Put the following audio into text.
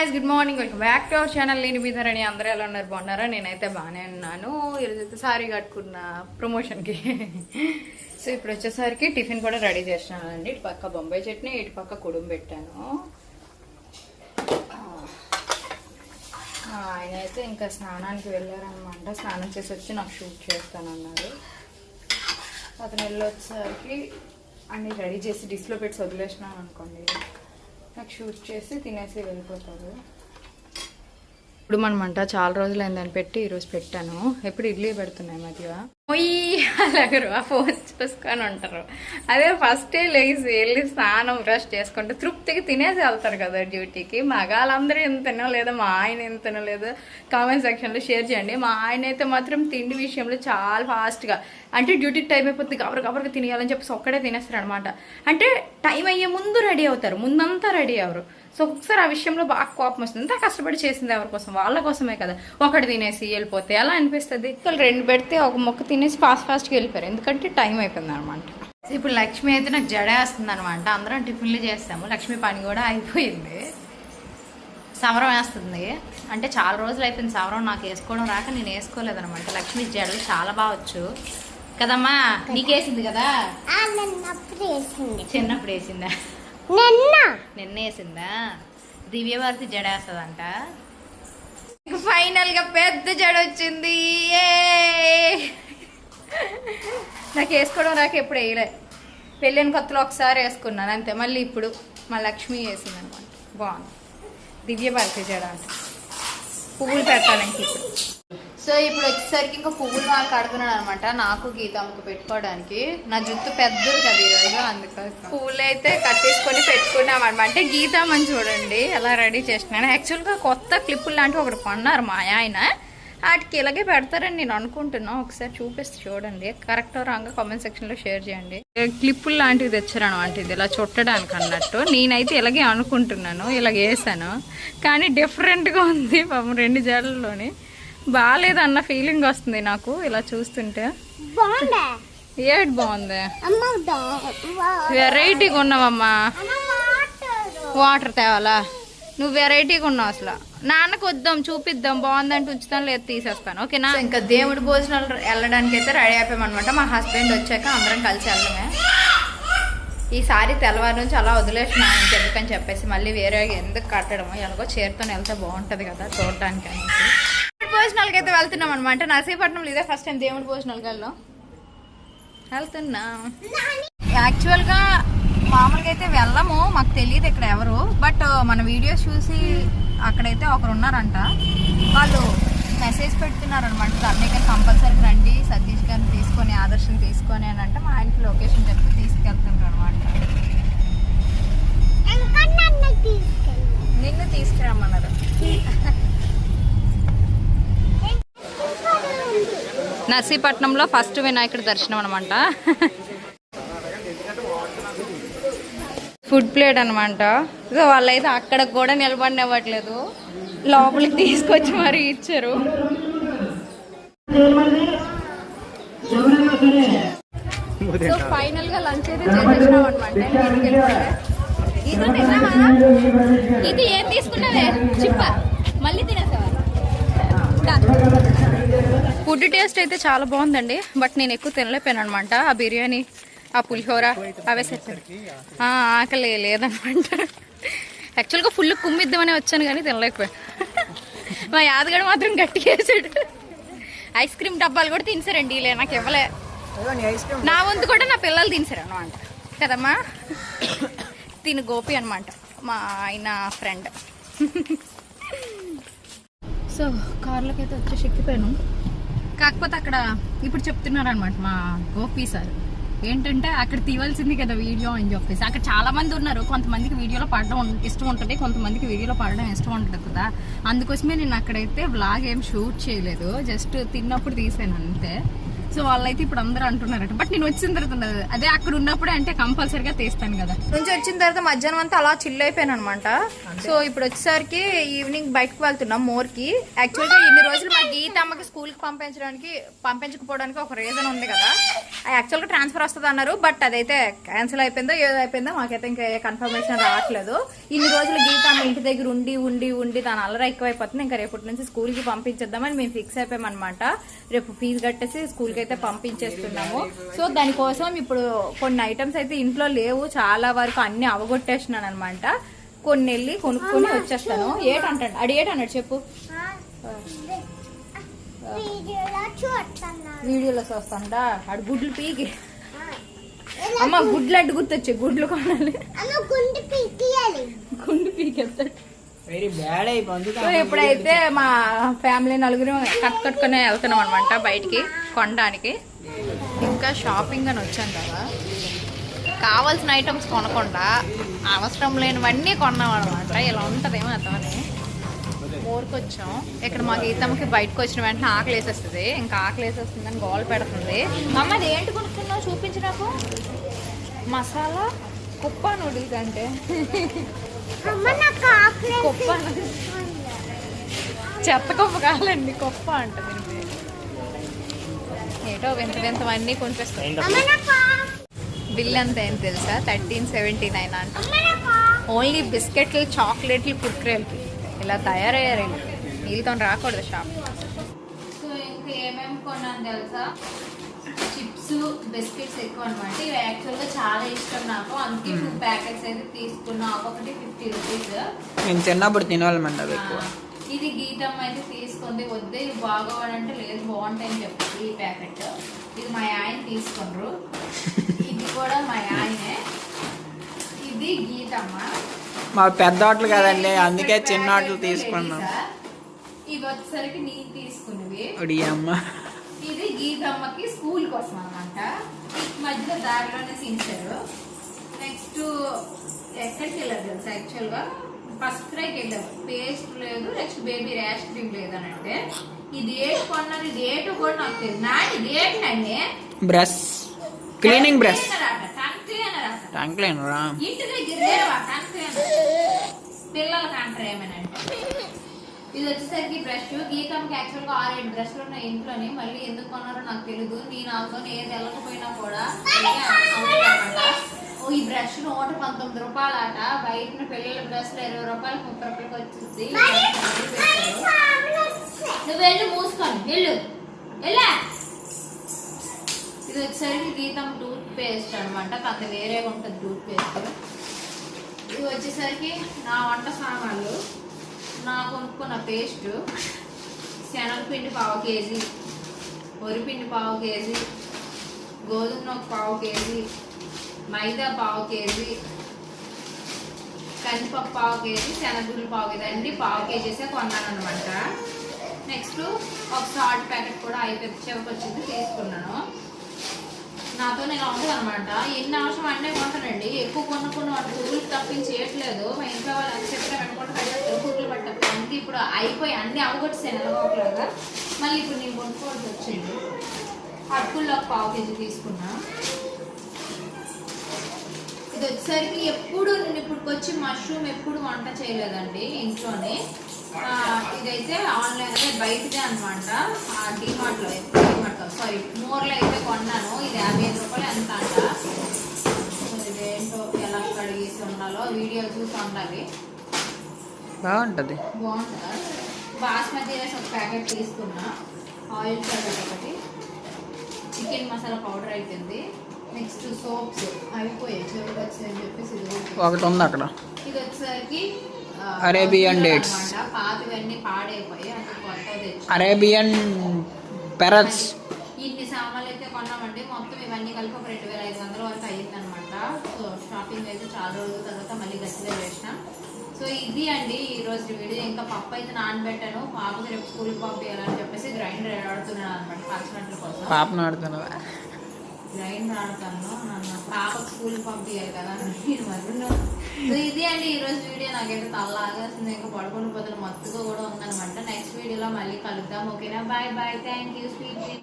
Guys good morning welcome back to our channel నేను మీదరని అందరూ ఎలా ఉన్నారు? బాగున్నారా? నేనైతే బాగానే ఉన్నాను. ఈరోజైతే అయితే సారీ కట్టుకున్న ప్రమోషన్కి సో ఇప్పుడు వచ్చేసరికి టిఫిన్ కూడా రెడీ చేసినానండి ఇటు పక్క బొంబాయి చట్నీ ఇటు పక్క కుడుం పెట్టాను. ఆయన అయితే ఇంకా స్నానానికి వెళ్ళారనమాట స్నానం చేసి వచ్చి నాకు షూట్ చేస్తానన్నారు అతను వెళ్ళొచ్చేసరికి అన్ని రెడీ చేసి డిస్లో పెట్టి వదిలేసినాను అనుకోండి. నాకు షూట్ చేసి తినేసి వెళ్ళిపోతారు ఇప్పుడు మనమంట చాలా రోజులు అయిందని పెట్టి ఈరోజు పెట్టాను. ఎప్పుడు ఇడ్లీ పెడుతున్నాయి మధ్య మొయ్యి అలాగరు ఆ ఫోన్ చూసుకొని ఉంటారు. అదే ఫస్ట్ డే లేచి వెళ్ళి స్నానం బ్రష్ చేసుకుంటే తృప్తికి తినేసి వెళ్తారు కదా డ్యూటీకి. మగాళ్ళందరూ ఏం తినలేదు మా ఆయన ఏం తినలేదు. కామెంట్ సెక్షన్లో షేర్ చేయండి. మా ఆయన అయితే మాత్రం తిండి విషయంలో చాలా ఫాస్ట్గా అంటే డ్యూటీ టైం అయిపోతుంది కబరు కబరుగా తినేయాలని చెప్పేసి ఒక్కడే తినేస్తారు అనమాట అంటే టైం అయ్యే ముందు రెడీ అవుతారు ముందంతా రెడీ అవ్వరు. సో ఒకసారి ఆ విషయంలో బాగా కోపం వస్తుంది. అంతా కష్టపడి చేసింది ఎవరి కోసం? వాళ్ళ కోసమే కదా. ఒకటి తినేసి వెళ్ళిపోతే ఎలా అనిపిస్తుంది? అసలు రెండు పెడితే ఒక మొక్క తినేసి ఫాస్ట్ ఫాస్ట్గా వెళ్ళిపోయారు. ఎందుకంటే టైం అయిపోయింది అనమాట ఇప్పుడు లక్ష్మి అయితే నాకు జడ వేస్తుంది అనమాట అందరం టిఫిన్లు చేస్తాము. లక్ష్మి పని కూడా అయిపోయింది. సవరం వేస్తుంది. అంటే చాలా రోజులు అయిపోయింది సవరం. నాకు వేసుకోవడం రాక నేను వేసుకోలేదన్నమాట. లక్ష్మి జడలు చాలా బాగా వచ్చు. కదమ్మా నీకేసింది కదా? చిన్నప్పుడు వేసిందా? నిన్న. నిన్న వేసిందా? దివ్యభారతి జడ వేస్తుందంట. ఫైనల్గా పెద్ద జడ వచ్చింది. ఏ! నాకు వేసుకోవడం నాకు ఎప్పుడు వేయలే. పెళ్ళిన కొత్తలో ఒకసారి వేసుకున్నాను. అంతే. మళ్ళీ ఇప్పుడు మా లక్ష్మి వేసింది అనమాట బాగుంది. దివ్యభారతి జడ. అంట పువ్వులు పెట్టాలి ఇంక ఇప్పుడు. సో ఇప్పుడు వచ్చేసరికి ఇంకా పువ్వులు వాళ్ళు కడుతున్నాను అనమాట. నాకు గీతమ్మకు పెట్టుకోవడానికి. నా జుట్టు పెద్దది కదా ఈరోజు అందుకోసం. పువ్వులు అయితే కట్టేసుకొని పెట్టుకున్నాం అనమాట అంటే గీతమ్మని చూడండి ఎలా రెడీ చేసినాను యాక్చువల్గా కొత్త క్లిప్పులు లాంటివి ఒకటి కొన్నారు మా ఆయన. వాటికి ఇలాగే పెడతారని నేను అనుకుంటున్నా. ఒకసారి చూపిస్తే చూడండి. కరెక్ట్ రాంగ్ కామెంట్ సెక్షన్లో షేర్ చేయండి. క్లిప్పులు లాంటివి తెచ్చారనమాట ఇది. ఇలా చుట్టడానికి అన్నట్టు. నేనైతే ఇలాగే అనుకుంటున్నాను ఇలాగ వేసాను కానీ డిఫరెంట్గా ఉంది పాపం రెండు జడల్లోని. బాగాలేదన్న ఫీలింగ్ వస్తుంది నాకు ఇలా చూస్తుంటే. ఏడు బాగుంది. అమ్మ డా- వెరైటీగా ఉన్నావమ్మా. అమ్మ వాటర్. వాటర్ తేవాలా? నువ్వు వెరైటీగా ఉన్నావు అసలు. నాన్నకు వద్దాం చూపిద్దాం బాగుందంటే ఉంచుతాను లేదు తీసేస్తాను. ఓకేనా ఇంకా దేవుడి భోజనాలు వెళ్ళడానికి అయితే రెడీ అయిపోయామన్నమాట. మా హస్బెండ్ వచ్చాక అందరం కలిసి వెళ్ళడమే. ఈసారి తెల్లవారు నుంచి అలా వదిలేసిన ఇంకెందుకని చెప్పేసి మళ్ళీ వేరే ఎందుకు కట్టడము ఎలాగో చీరతో వెళ్తే బాగుంటుంది కదా చూడడానికి అనేసి భోజనాలకి అయితే వెళ్తున్నాం అనమాట నర్సీపట్నంలో ఇదే ఫస్ట్ టైం దేవుడి భోజనాలకి వెళ్ళాం. వెళ్తున్నా. యాక్చువల్గా మామూలుగా అయితే వెళ్ళము మాకు తెలియదు ఇక్కడ ఎవరు. బట్ మన వీడియోస్ చూసి అక్కడైతే ఒకరు ఉన్నారంట. వాళ్ళు మెసేజ్ పెడుతున్నారనమాట ధర్మయ్య గారు కంపల్సరీ రండి సతీష్ గారిని తీసుకొని ఆదర్శం తీసుకొని అని అంటే మా ఆయనకి లొకేషన్ చెప్పి తీసుకెళ్తుంటారు అనమాట. నిన్ను తీసుకురమ్మన్నారు. నర్సీపట్నంలో ఫస్ట్ వినాయకుడి దర్శనం అనమాట ఫుడ్ ప్లేట్ అనమాట సో వాళ్ళైతే అక్కడ కూడా నిలబడినివ్వట్లేదు. లోపలికి తీసుకొచ్చి మరి ఇచ్చారు. సో ఫైనల్గా లంచ్ అయితే చేసేసినాం అనమాట ఇది ఇది ఏం తీసుకున్నావే? చిప్ప. మళ్ళీ తినేసావా? ఫుడ్ టేస్ట్ అయితే చాలా బాగుందండి బట్ నేను ఎక్కువ తినలేకపోయాను అనమాట ఆ బిర్యానీ ఆ పులిహోర అవే సరిపోయాయి ఆ, ఆకలి లేదనమాట యాక్చువల్గా ఫుల్ కుమ్మిద్దామని వచ్చాను కానీ తినలేకపోయాను. మా యాదగడ మాత్రం గట్టిగా వేసాడు. ఐస్ క్రీమ్ డబ్బాలు కూడా తినసారండి లే నాకు ఇవ్వలే. నా వంతు కూడా నా పిల్లలు తినసారు అనమాట కదమ్మా? తిను గోపి అనమాట మా ఆయన ఫ్రెండ్ సో కార్లోకి అయితే వచ్చేసి ఎక్కిపోయాను కాకపోతే అక్కడ ఇప్పుడు చెప్తున్నారు అనమాట మా గోపి సార్. ఏంటంటే అక్కడ తీవాల్సింది కదా వీడియో అని చెప్పేసి. అక్కడ చాలా మంది ఉన్నారు. కొంతమందికి వీడియోలో పడడం ఇష్టం ఉంటుంది. కొంతమందికి వీడియోలో పడడం ఇష్టం ఉంటుంది కదా. అందుకోసమే నేను అక్కడైతే వ్లాగ్ ఏం షూట్ చేయలేదు. జస్ట్ తిన్నప్పుడు తీసాను అంతే. సో వాళ్ళైతే ఇప్పుడు అందరూ అంటున్నారట. బట్ నేను వచ్చిన తర్వాత. అదే అక్కడ ఉన్నప్పుడే అంటే కంపల్సరీగా తీస్తాను కదా. నుంచి వచ్చిన తర్వాత మధ్యాహ్నం అంతా అలా చిల్ అయిపోయాను అనమాట సో ఇప్పుడు వచ్చేసరికి ఈవినింగ్ బయటకు వెళ్తున్నాం మోర్కి. యాక్చువల్గా ఇన్ని రోజులు మా గీత అమ్మకి స్కూల్కి పంపించడానికి పంపించకపోవడానికి ఒక రీజన్ ఉంది కదా. యాక్చువల్గా ట్రాన్స్ఫర్ వస్తుంది అన్నారు బట్ అదైతే క్యాన్సిల్ అయిపోయిందో ఏదో అయిపోయిందో మాకైతే ఇంకా కన్ఫర్మేషన్ రావట్లేదు. ఇన్ని రోజులు గీత అమ్మ ఇంటి దగ్గర ఉండి ఉండి ఉండి దాని అల్లరి ఎక్కువైపోతుంది. ఇంకా రేపటి నుంచి స్కూల్కి పంపించేద్దామని మేము ఫిక్స్ అయిపోయామన్నమాట. రేపు ఫీజు కట్టేసి స్కూల్కి అయితే పంపించేస్తున్నాము. సో దానికోసం ఇప్పుడు కొన్ని ఐటమ్స్ అయితే ఇంట్లో లేవు. చాలా వరకు అన్ని అవగొట్టేసినాను అనమాట కొన్ని వెళ్ళి కొనుక్కొని వచ్చేస్తాను ఏటంటాడు అడి ఏటన్నాడు చెప్పు. వీడియోలో చూస్తాడా? అడు గుడ్లు పీకి. అమ్మ గుడ్లు అడ్డు గుర్తొచ్చే గుడ్లు కొనాలి. గుండు పీకియాలి. సో ఇప్పుడైతే మా ఫ్యామిలీ నలుగురు కట్ కట్టుకునే వెళ్తున్నాం అనమాట బయటికి కొనడానికి. ఇంకా షాపింగ్ అని వచ్చాం కదా. కావాల్సిన ఐటమ్స్ కొనకుండా అవసరం లేనివన్నీ కొన్నాం అనమాట ఇలా ఉంటుందేమో అర్థమని. ఊరికి వచ్చాం ఇక్కడ మా గీతమ్మకి బయటకు వచ్చిన వెంటనే ఆకలి వేసేస్తుంది. ఇంకా ఆకలి వేసేస్తుందని గోల పెడుతుంది. అమ్మ అది ఏంటి కొనుక్కున్నావు? చూపించు నాకు. మసాలా కుప్ప నూడిల్స్ అంటే. కుప్ప చెత్త కుప్ప కావాలండి కుప్ప అంట దీని పేరు. ఏటో వింత వింతవన్నీ కొనిపిస్తాయి బిల్ అంత ఏం తెలుసా? థర్టీన్ సెవెంటీ నైన్ అంట. ఓన్లీ బిస్కెట్లు చాక్లెట్లు కుర్కురేలకి. ఇలా తయారయ్యారు వీళ్ళు. వీళ్ళతో రాకూడదు షాప్. సో ఇంకా ఏమేమి కొన్నాను తెలుసా? చిప్స్ బిస్కెట్స్ ఎక్కువ అనమాట. ఇవి యాక్చువల్గా చాలా ఇష్టం నాకు. అందుకే టూ ప్యాకెట్స్ అయితే తీసుకున్నా. ఒక్కొక్కటి ఫిఫ్టీ రూపీస్. నేను చిన్నప్పుడు తినేవాళ్ళమండి అవి ఎక్కువ ఇది గీతం అయితే తీసుకుంది. వద్దే ఇవి బాగోవాలంటే లేదు బాగుంటాయని చెప్పింది ఈ ప్యాకెట్. ఇది మా ఆయన తీసుకున్నారు ఇది కూడా మా ఆయనే. ఇది గీతమ్మ. మా పెద్ద ఆటలు కదండి అందుకే చిన్న ఆటలు తీసుకున్నాం. ఇవి వచ్చేసరికి నేను తీసుకున్నవి. అమ్మ ఇది గీతమ్మకి స్కూల్ కోసం అనమాట మధ్యలో దారిలోనే తీసారు నెక్స్ట్ ఎక్కడికి వెళ్ళారు తెలుసా యాక్చువల్గా? ఫస్ట్ క్రైకి వెళ్ళారు పేస్ట్ లేదు నెక్స్ట్ బేబీ ర్యాష్ క్రీమ్ లేదని అంటే ఇది ఏటు కొన్నారు ఇది ఏటు కూడా నాకు తెలియదు నా ఇది ఏంటండి brush cleaning brush tongue cleaner ఇంటి దగ్గర పిల్లలకి అంటారు ఏమైనా అంటే ఇది వచ్చేసరికి బ్రష్ గీతంకి యాక్చువల్గా ఆరేడు బ్రష్లు ఉన్నాయి ఇంట్లోని. మళ్ళీ ఎందుకు కొన్నారో నాకు తెలియదు నేను ఆమెతో ఏది వెళ్ళకపోయినా కూడా ఈ బ్రష్ నూట పంతొమ్మిది రూపాయలు ఆట బయట పిల్లల బ్రష్లు ఇరవై రూపాయలు ముప్పై రూపాయలకి వచ్చింది నువ్వు వెళ్ళి మూసుకొని వెళ్ళు. వెళ్ళా. ఇది వచ్చేసరికి గీతం టూత్ పేస్ట్ అనమాట. తనది వేరే ఉంటుంది టూత్ పేస్ట్ ఇది వచ్చేసరికి నా వంట సామాన్లు. నా కొనుక్కున్న పేస్ట్ శనగపిండి పావు కేజీ వరిపిండి పావు కేజీ గోధుమ నూక పావు కేజీ మైదా పావు కేజీ కందిపప్పు పావు కేజీ శనగగుళ్ళు పావు కేజీ అన్నీ పావు కేజీసే కొన్నాను అనమాట నెక్స్ట్ ఒక సాల్ట్ ప్యాకెట్ కూడా అయిపోయి చెవకొచ్చింది వచ్చింది తీసుకున్నాను. నాతో నేను ఉంటుంది అనమాట ఎన్ని అవసరం అన్నీ కొంటానండి ఎక్కువ కొనుక్కున్న వాటి పురుగులు తప్పించి చేయట్లేదు మా ఇంట్లో వాళ్ళు అది చెప్పినా వెనుకుంటూ కట్టేస్తారు పురుగులు అందుకే ఇప్పుడు అయిపోయి అన్ని అవగొట్టేసాను ఎలాగోకలాగా మళ్ళీ ఇప్పుడు నేను కొనుక్కోవాల్సి వచ్చింది. అటుకుల్లో ఒక పావు కేజీ తీసుకున్నా. ఇది వచ్చేసరికి ఎప్పుడు నేను ఇప్పుడు వచ్చి మష్రూమ్ ఎప్పుడు వంట చేయలేదండి ఇంట్లోనే. ఇదైతే ఆన్లైన్ అదే బయటదే అనమాట డిమార్ట్లో అయితే. సారీ మోర్లో అయితే కొన్నాను. ఇది యాభై ఐదు రూపాయలు ఎంత అంట? మరి ఇదేంటో ఎలా కడిగేసి ఉండాలో వీడియో చూసి ఉండాలి. బాగుంటది. బాగుంటుందా? బాస్మతి రైస్ ఒక ప్యాకెట్ తీసుకున్నా. ఆయిల్ ప్యాకెట్ ఒకటి. చికెన్ మసాలా పౌడర్ అయిపోయింది. నెక్స్ట్ సోప్స్ అయిపోయాయి చివరికి వచ్చాయని చెప్పేసి ఇది ఒకటి. ఉంది అక్కడ. ఇది వచ్చేసరికి dates. అన్నమాట. పాతవన్నీ పాడైపోయాయి అంటే కొత్తవి తెచ్చు అరేబియన్ పెరట్స్. ఇన్ని సామాన్లు అయితే కొన్నామండి. మొత్తం ఇవన్నీ కలిపి ఒక రెండు వేల ఐదు వందల వరకు అయ్యింది అనమాట సో షాపింగ్ అయితే చాలా రోజుల తర్వాత మళ్ళీ గట్టిగా వేసినాం సో ఇది అండి ఈ రోజు వీడియో. ఇంకా పప్పు అయితే నానబెట్టాను. పాపకి రేపు స్కూల్కి పంపించాలని చెప్పేసి గ్రైండర్ ఆడుతున్నాను అనమాట పచ్చినట్ల కోసం. పాపను ఆడుతున్నావా? గ్రైండర్ ఆడతాను. నన్ను పాపకు స్కూల్కి పంపించాలి కదా నేను మరి సో ఇది అండి ఈ రోజు వీడియో. నాకైతే తల్లాగా ఇంకా పడుకుని పోతే మత్తుగా కూడా ఉందన్నమాట. నెక్స్ట్ వీడియోలో మళ్ళీ కలుద్దాం. ఓకేనా? Bye bye. Thank you sweet.